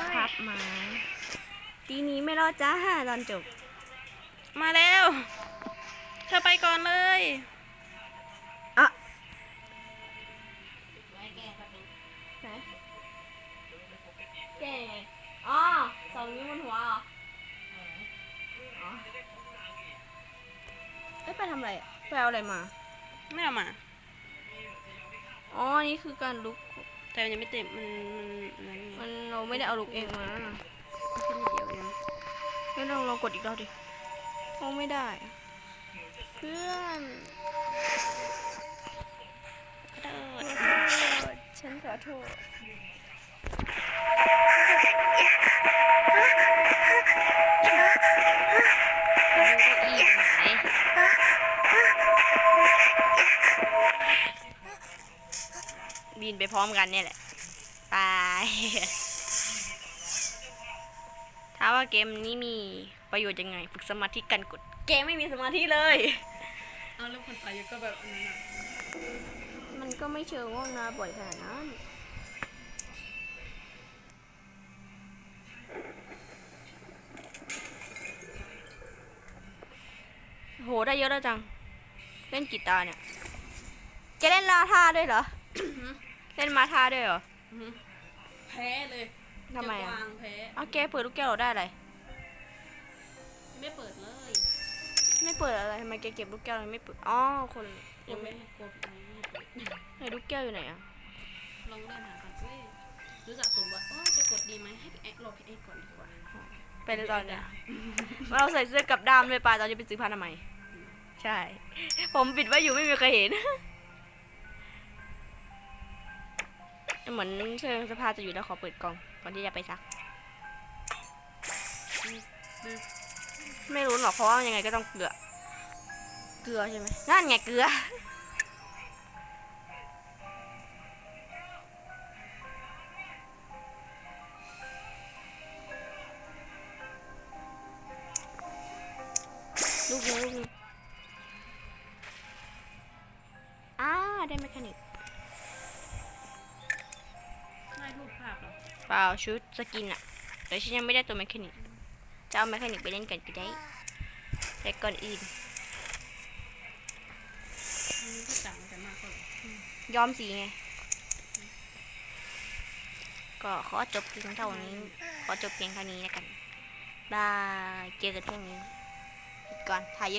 พับไม้ทีนี้ไม่รอดจ้าตอนจบ มาแล้ว เธอไปก่อนเลยอะไหนแก่อ๋อสองนิ้วบนหัวเหรออ๋อเอ้ยไปทำอะไรอะไปเอาอะไรมา ไม่เอามา อ๋อ นี่คือการลุก แต่มันยังไม่เต็มมันมันอะไรมันเราไม่ได้เอาลุกเองมาขึ้นนิดเดียวเองไม่ลองลองกดอีกรอบดิลองไม่ได้ เพื่อนกระโดดฉันขอโทษ พร้อมกันเนี่ยแหละ ไป ถ้ามว่าเกมนี้มีประโยชน์ยังไง ฝึกสมาธิกันกด เกมไม่มีสมาธิเลย เอาแล้วคนตายก็แบบอันนั้นอะมันก็ไม่เชิงว่างนาบ่อยขนาดนั้นโห ได้เยอะแล้วจัง เล่นกีตาร์เนี่ย จะเล่นลาท่าด้วยเหรอ เล่นมาท่าด้วยเหรอแพ้เลยทำไมอะเจ้ากวางแพ้เอาแกเปิดลูกแก้วเราได้อะไร ไม่เปิดเลยไม่เปิดอะไรทำไมแกเก็บลูกแก้วเราไม่เปิด อ๋อ คนยังไม่ให้กดไม่ให้เปิดไหนลูกแก้วอยู่ไหนอะ ลองเล่นหากันเว้ยรู้จักสมบัติโอ้ยจะกดดีไหมให้พี่แอ๊กรอพี่แอ๊กก่อนดีกว่าไปเลยตอนเนี้ยเราใส่เสื้อกับด้ามด้วยปลาตอนจะไปซื้อผ้าอนามัยใช่ ผมปิดไว้อยู่ไม่มีใครเห็น เหมือนเสื้อเสื้อผ้าจะอยู่แล้วขอเปิดกล่องก่อนที่จะไปซัก ไม่รู้หรอกเพราะว่ายังไงก็ต้องเกลือ เกลือใช่ไหมนั่นไงเกลือลูกนึงลูกนึงอ้าได้แมคานิก ภาพเหรอเปล่าชุดสกินอะแต่ฉันยังไม่ได้ตัวแมคานิกจะเอาแมคานิกไปเล่นกันก็ได้ แต่ก่อนอื่นอันนี้ก็จังกันมากก็เลยย้อมสีไง ก็ขอจบเพียงเท่านี้ ขอจบเพียงเท่านี้แล้วกันบายเจอกันพรุ่งนี้ก่อนถ่ายเยอะ